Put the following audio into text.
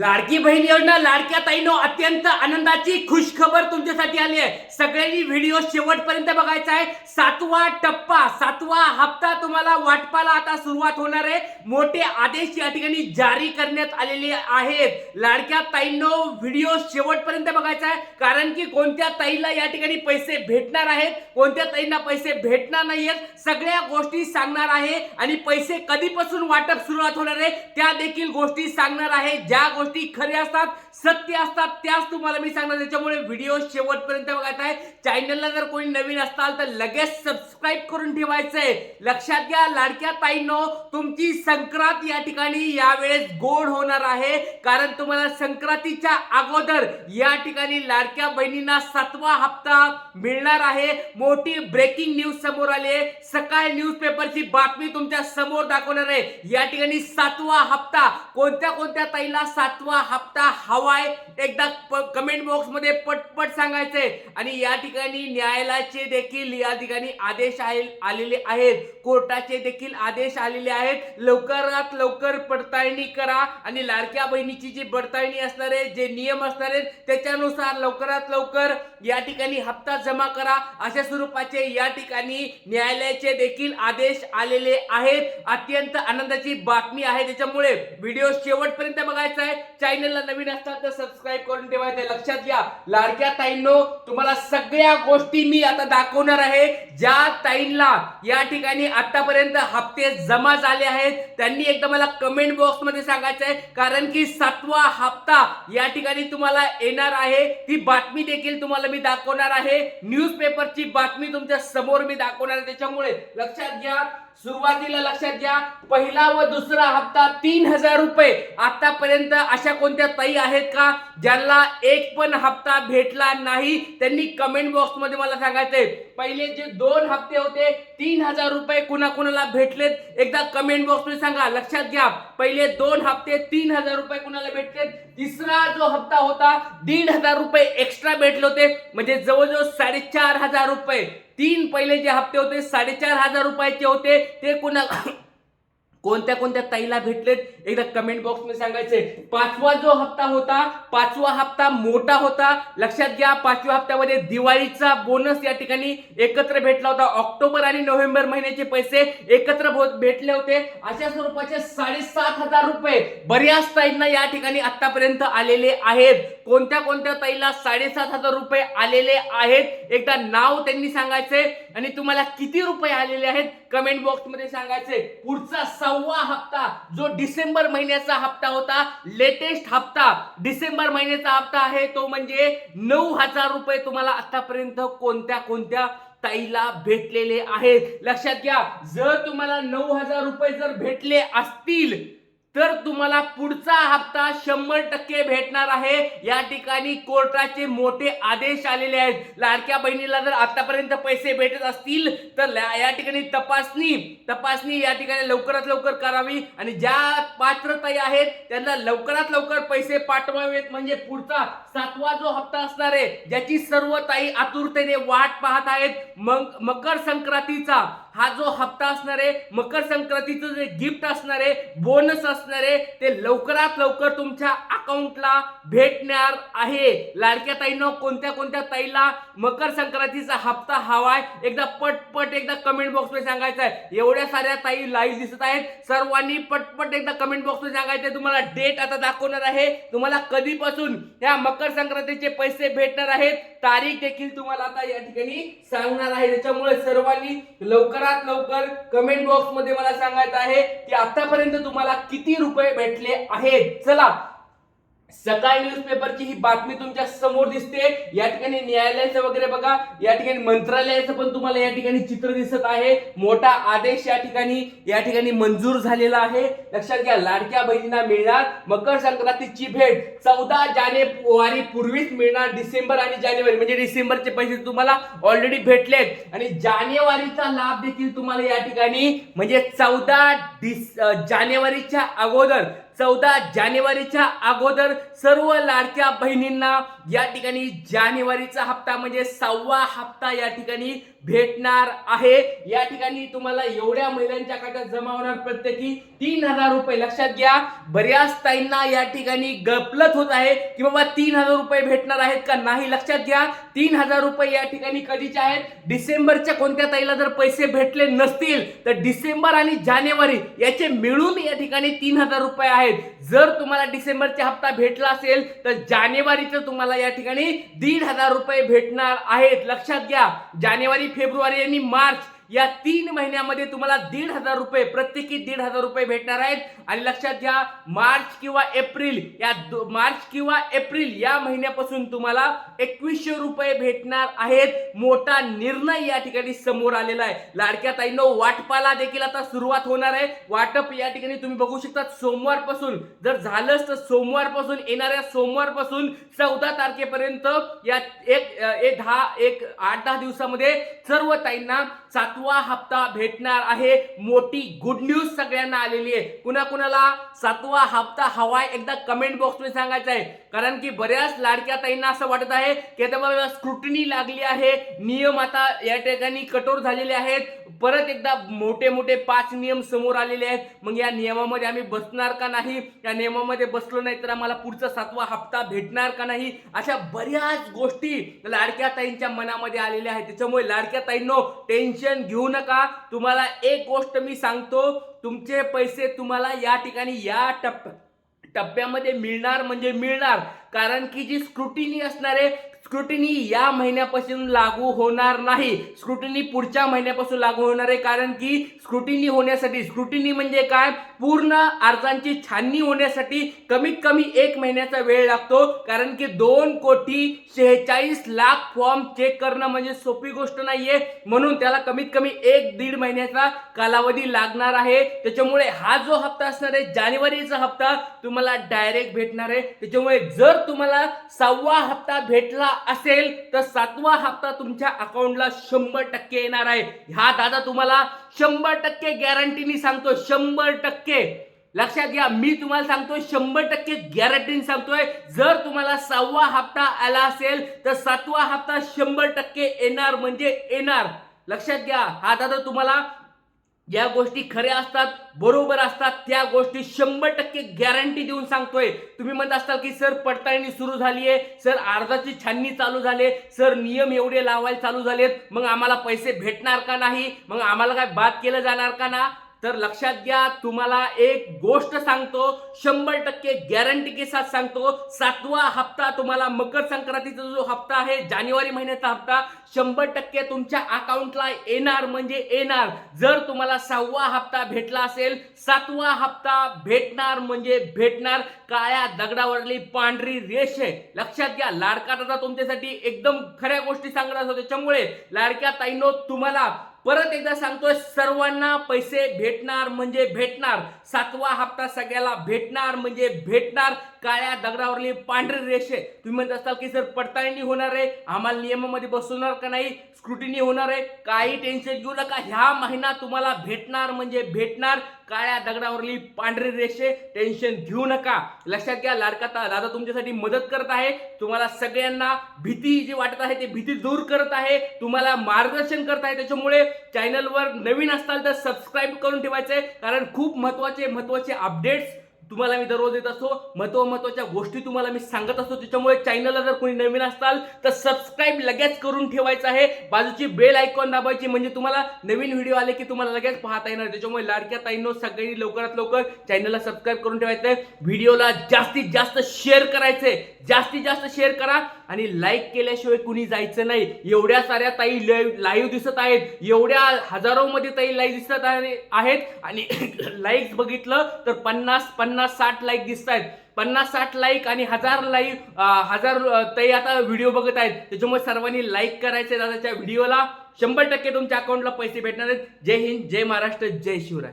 लाडकी बहीण योजना लाडक्या ताईनो अत्यंत आनंदाची खुशखबर तुमच्यासाठी आली आहे. सगळ्यांनी व्हिडिओ शेवटपर्यंत बघायचा आहे. सातवा टप्पा सातवा हप्ता तुम्हाला वाटपाला आता सुरुवात होणार आहे. मोठे आदेश या ठिकाणी जारी करण्यात आलेले आहेत. लाडक्या ताईंनो व्हिडिओ शेवटपर्यंत बघायचा आहे. कारण की कोणत्या ताईला या ठिकाणी पैसे भेटणार आहेत कोणत्या ताईंना पैसे भेटणार नाहीयेत सगळ्या गोष्टी सांगणार आहे. आणि पैसे कधीपासून वाटप सुरुवात होणार आहे त्या देखील गोष्टी सांगणार आहे. ज्या गोष्टी खऱ्या असतात सत्य असतात त्याच तुम्हाला मी सांगणार. त्याच्यामुळे व्हिडिओ शेवटपर्यंत बघायचा आहे. चॅनलला जर कोणी नवीन असताल तर लगेच सबस्क्राईब करून ठेवायचंय. लक्षात घ्या लाडक्या ताईंनो तुमची संक्रांत या ठिकाणी यावेळेस गोड होणार आहे. कारण तुम्हाला संक्रांतीच्या अगोदर या ठिकाणी लाडक्या बहिणींना सातवा हप्ता मिळणार आहे. मोठी ब्रेकिंग न्यूज समोर आली आहे. सकाळ न्यूज पेपरची बातमी तुमच्यासमोर दाखवणार आहे. या ठिकाणी सातवा हप्ता कोणत्या कोणत्या ताईला सात सातवा हप्ता हवाय. एकदा कमेंट बॉक्समध्ये पटपट सांगायचंय. आणि या ठिकाणी न्यायालयाचे देखील या ठिकाणी आदेश आहे- आलेले आहेत. कोर्टाचे देखील आदेश आलेले आहेत. लवकरात लवकर पडताळणी करा. आणि लाडक्या बहिणीची जी पडताळणी असणार आहे जे नियम असणार आहेत त्याच्यानुसार लवकरात लवकर या ठिकाणी हप्ता जमा करा. अशा स्वरूपाचे या ठिकाणी न्यायालयाचे देखील आदेश आलेले आहेत. अत्यंत आनंदाची बातमी आहे. त्याच्यामुळे व्हिडिओ शेवटपर्यंत बघायचा आहे. चॅनलला नवीन असतात तर सबस्क्राईब करून ठेवायचं लक्षात घ्या. लाडक्या ताईंनो तुम्हाला सगळ्या गोष्टी मी आता दाखवणार आहे. ज्या ताईंना या ठिकाणी आतापर्यंत हप्ते जमा झाले आहेत त्यांनी एकदा मला कमेंट बॉक्समध्ये सांगायचं आहे. कारण की सातवा हप्ता या ठिकाणी तुम्हाला येणार आहे. ती बातमी देखील तुम्हाला मी दाखवणार आहे. न्यूज बातमी तुमच्यासमोर मी दाखवणार आहे. त्याच्यामुळे लक्षात घ्या. सुरुवातीला लक्षात घ्या पहिला व दुसरा हप्ता तीन हजार रुपये. आतापर्यंत अशा कोणत्या ताई आहेत का ज्यांना एक पण हप्ता भेटला नाही? त्यांनी कमेंट बॉक्समध्ये मला सांगायचंय. पहिले जे दोन हप्ते होते तीन हजार रुपये कुणाकुणाला भेटलेत? एकदा कमेंट बॉक्समध्ये सांगा. लक्षात घ्या. पहिले दोन हप्ते तीन हजार रुपये कुणाला भेटलेत? तिसरा जो हप्ता होता दीड हजार रुपये एक्स्ट्रा भेटले होते. म्हणजे जवळजवळ साडेचार हजार रुपये. तीन पहिले जे हप्ते होते साडेचार हजार रुपयाचे होते. ते कोणा कोणत्या कोणत्या ताईला भेटलेत? एकदा कमेंट बॉक्समध्ये सांगायचे पाचवा जो हप्ता होता पाचवा हप्ता मोठा होता. लक्षात घ्या पाचव्या हप्त्यामध्ये दिवाळीचा बोनस या ठिकाणी एकत्र भेटला होता. ऑक्टोबर आणि नोव्हेंबर महिन्याचे पैसे एकत्र भेटले होते. अशा स्वरूपाचे साडेसात हजार रुपये बऱ्याच ताईंना या ठिकाणी आतापर्यंत आलेले आहेत. कोणत्या कोणत्या ताईला साडेसात हजार रुपये आलेले आहेत? एकदा नाव त्यांनी सांगायचे आणि तुम्हाला किती रुपये आलेले आहेत? कमेंट बॉक्समध्ये सांगायचे पुढचा सहावा हप्ता जो डिसेंबर महिन्याचा हप्ता होता लेटेस्ट हप्ता डिसेंबर महिन्याचा हप्ता आहे तो म्हणजे नऊ हजार रुपये तुम्हाला आतापर्यंत कोणत्या कोणत्या ताईला भेटलेले आहेत. लक्षात घ्या जर तुम्हाला नऊ हजार रुपये जर भेटले असतील तर तुम्हाला पुढचा हप्ता शंभर टक्के भेटणार आहे. या ठिकाणी कोर्टाचे मोठे आदेश आलेले आहेत. लाडक्या बहिणीला जर आतापर्यंत पैसे भेटत असतील तर या ठिकाणी तपासणी तपासणी या ठिकाणी लवकरात लवकर करावी. आणि ज्या पात्रताई आहेत त्यांना लवकरात लवकर पैसे पाठवावेत. म्हणजे पुढचा सातवा जो हप्ता असणार आहे ज्याची सर्व ताई आतुरतेने वाट पाहत आहेत. मग मकर संक्रांतीचा. हा जो हप्ता असणार आहे मकर संक्रांतीचं जे गिफ्ट असणार आहे बोनस असणार आहे ते लवकरात लवकर तुमच्या अकाउंटला भेटणार आहे. लाडक्या ताईनं कोणत्या कोणत्या ताईला मकर संक्रांतीचा हप्ता हवाय एकदा पटपट एकदा कमेंट बॉक्समध्ये सांगायचं आहे. एवढ्या साऱ्या ताई लाईव्ह दिसत आहेत. सर्वांनी पटपट एकदा कमेंट बॉक्समध्ये सांगायचं आहे. तुम्हाला डेट आता दाखवणार आहे. तुम्हाला कधीपासून या मकर संक्रांतीचे पैसे भेटणार आहेत तारीख देखील तुम्हाला आता या ठिकाणी सांगणार आहे. त्याच्यामुळे सर्वांनी लवकरात लवकर कमेंट बॉक्समध्ये मला सांगायचं आहे की आतापर्यंत तुम्हाला किती रुपये भेटले आहेत? चला सकाळी न्यूज पेपरची ही बातमी तुमच्यासमोर दिसते. या ठिकाणी न्यायालयाचं वगैरे बघा. या ठिकाणी मंत्रालयाचं पण तुम्हाला या ठिकाणी चित्र दिसत आहे. मोठा आदेश या ठिकाणी या ठिकाणी मंजूर झालेला आहे. लक्षात घ्या लाडक्या बहिणींना मिळणार मकर संक्रांतीची भेट. चौदा जानेवारी पूर्वीच मिळणार डिसेंबर आणि जानेवारी. म्हणजे डिसेंबरचे पैसे तुम्हाला ऑलरेडी भेटलेत. आणि जानेवारीचा लाभ देखील तुम्हाला या ठिकाणी म्हणजे चौदा डिस जानेवारीच्या अगोदर चौदा जानेवारीच्या अगोदर सर्व लाडक्या बहिणींना या ठिकाणी जानेवारीचा हप्ता म्हणजे सहावा हप्ता या ठिकाणी भेटणार आहे. या ठिकाणी तुम्हाला एवढ्या महिलांच्या खात्यात जमा होणार प्रत्येकी तीन हजार रुपये. लक्षात घ्या बऱ्याच ताईंना या ठिकाणी गपलत होत आहे की बाबा तीन हजार रुपये भेटणार आहेत का नाही. लक्षात घ्या तीन हजार रुपये या ठिकाणी कधीचे आहेत? डिसेंबरच्या कोणत्या ताईला जर पैसे भेटले नसतील तर डिसेंबर आणि जानेवारी याचे मिळून या ठिकाणी तीन हजार रुपये आहेत. जर तुम्हाला डिसेंबरचा हप्ता भेटला असेल तर जानेवारीचं तुम्हाला या ठिकाणी दीड हजार रुपये भेटणार आहेत. लक्षात घ्या जानेवारी फेब्रुवारी आणि मार्च या तीन महिन्यामध्ये तुम्हाला दीड हजार रुपये प्रत्येकी दीड हजार रुपये भेटणार आहेत. आणि लक्षात घ्या मार्च किंवा एप्रिल या दो- मार्च किंवा एप्रिल या महिन्यापासून तुम्हाला एकवीसशे रुपये भेटणार आहेत. मोठा निर्णय या ठिकाणी समोर आलेला आहे. लाडक्या ताईनो वाटपाला देखील आता सुरुवात होणार आहे. वाटप या ठिकाणी तुम्ही बघू शकता सोमवारपासून जर झालंच तर सोमवारपासून येणाऱ्या सोमवारपासून चौदा तारखेपर्यंत या एक एक दहा एक आठ दहा दिवसामध्ये सर्व ताईंना सात सातवा हप्ता भेटणार आहे. मोठी गुड न्यूज सगळ्यांना आलेली आहे. कुणा कुणाला सातवा हप्ता हवाय? एकदा कमेंट बॉक्समध्ये सांगायचं आहे. कारण की बऱ्याच लाडक्या ताईंना असं वाटत आहे की आता बाबा स्क्रुटनी लागली आहे नियम आता या ठिकाणी कठोर झालेले आहेत. परत एकदा मोठे मोठे पाच नियम समोर आलेले आहेत. मग या नियमामध्ये आम्ही बसणार का नाही? या नियमामध्ये बसलो नाही तर आम्हाला पुढचा सातवा हप्ता भेटणार का नाही? अशा बऱ्याच गोष्टी लाडक्या ताईंच्या मनामध्ये आलेल्या आहेत. त्याच्यामुळे लाडक्या ताईंनो टेन्शन घेऊ नका. तुम्हाला एक गोष्ट मी सांगतो तुमचे पैसे तुम्हाला या ठिकाणी या टप्प्यात टप्प्यामध्ये मिळणार म्हणजे मिळणार. कारण की जी स्क्रुटिनी असणार आहे स्क्रुटिनी या महिन्यापासून लागू होणार नाही. स्क्रुटिनी पुढच्या महिन्यापासून लागू होणार आहे कारण की स्क्रुटिनी होण्यासाठी स्क्रुटिनी म्हणजे काय? पूर्ण अर्जांची छाननी होण्यासाठी कमीत कमी एक महिन्याचा वेळ लागतो. कारण की दोन कोटी शेहेचाळीस लाख फॉर्म चेक करणं म्हणजे सोपी गोष्ट नाहीये. म्हणून त्याला कमीत कमी एक दीड महिन्याचा कालावधी लागणार आहे. त्याच्यामुळे हा जो हप्ता असणार आहे जानेवारीचा हप्ता तुम्हाला डायरेक्ट भेटणार आहे. त्याच्यामुळे जर तुम्हाला सहावा हप्ता भेटला असेल तर सातवा हप्ता तुमच्या अकाउंटला शंभर टक्के येणार आहे. हा दादा तुम्हाला शंभर टक्के गॅरंटीनी सांगतो शंभर टक्के. लक्षात घ्या मी तुम्हाला सांगतोय शंभर टक्के गॅरंटीने सांगतोय. जर तुम्हाला सहावा हप्ता आला असेल तर सातवा हप्ता शंभर टक्के येणार म्हणजे येणार. लक्षात घ्या हा दादा तुम्हाला ज्या गोष्टी खऱ्या असतात बरोबर असतात त्या गोष्टी शंभर टक्के गॅरंटी देऊन सांगतोय. तुम्ही म्हणत असताल की सर पडताळणी सुरू झाली आहे सर अर्जाची छाननी चालू झाले सर नियम एवढे लावायला चालू झालेत. मग आम्हाला पैसे भेटणार का नाही? मग आम्हाला काय बाद केलं जाणार का ना? तर लक्षात घ्या तुम्हाला एक गोष्ट सांगतो शंभर टक्के गॅरंटी के साथ सांगतो. सातवा हप्ता तुम्हाला मकर संक्रांतीचा जो हप्ता आहे जानेवारी महिन्याचा हप्ता शंभर टक्के तुमच्या अकाउंटला येणार म्हणजे येणार. जर तुम्हाला सहावा हप्ता भेटला असेल सातवा हप्ता भेटणार म्हणजे भेटणार. काळ्या दगडावरली पांढरी रेष. आहे लक्षात घ्या लाडका दादा तुमच्यासाठी एकदम खऱ्या गोष्टी सांगणार होते त्याच्यामुळे. लाडक्या ताईनो तुम्हाला परत एकदा सांगतोय सर्वांना पैसे भेटणार म्हणजे भेटणार. सातवा हप्ता सगळ्याला भेटणार म्हणजे भेटणार. काळ्या दगडावरली पांढरी रेषे. तुम्ही म्हणत असाल की सर पडताळणी होणार आहे? आम्हाला नियमामध्ये बसवणार का नाही? स्क्रुटिनी होणार आहे? काही टेन्शन घेऊ नका. ह्या महिना तुम्हाला भेटणार म्हणजे भेटणार. काळ्या दगडावरली पांढरी रेषे. टेन्शन घेऊ नका. लक्षात घ्या लाडकाता दादा तुमच्यासाठी मदत करत आहे. तुम्हाला सगळ्यांना भीती जी वाटत आहे ते भीती दूर करत आहे. तुम्हाला मार्गदर्शन करत आहे. त्याच्यामुळे चॅनलवर नवीन असताल तर सबस्क्राईब करून ठेवायचंय. कारण खूप महत्त्वाचे महत्त्वाचे अपडेट्स तुम्हाला मी दररोज देत असतो महत्त्व महत्त्वाच्या गोष्टी तुम्हाला मी सांगत असतो. त्याच्यामुळे चॅनलला जर कोणी नवीन असताल तर सबस्क्राईब लगेच करून ठेवायचं आहे. बाजूची बेल आयकॉन दाबायची म्हणजे तुम्हाला नवीन व्हिडिओ आले की तुम्हाला लगेच पाहता येणार. त्याच्यामुळे लाडक्या ताईंनो सगळ्यांनी लवकरात लवकर चॅनलला सबस्क्राईब करून ठेवायचं आहे. व्हिडिओला जास्तीत जास्त शेअर करायचंय. जास्तीत जास्त शेअर करा. आणि लाईक केल्याशिवाय कुणी जायचं नाही. एवढ्या साऱ्या ताई लाईव्ह दिसत आहेत. एवढ्या हजारो मध्ये ताई लाईव्ह दिसत आहे- आहेत. आणि लाईक बघितलं तर पन्नास पन्नास साठ लाईक दिसत आहेत. पन्नास साठ लाईक आणि हजार लाईक हजार ताई आता व्हिडिओ बघत आहेत. त्याच्यामुळे सर्वांनी लाईक करायचे दादाच्या व्हिडिओला शंभर टक्के तुमच्या अकाउंटला पैसे भेटणार आहेत. जय हिंद जय महाराष्ट्र जय शिवराय.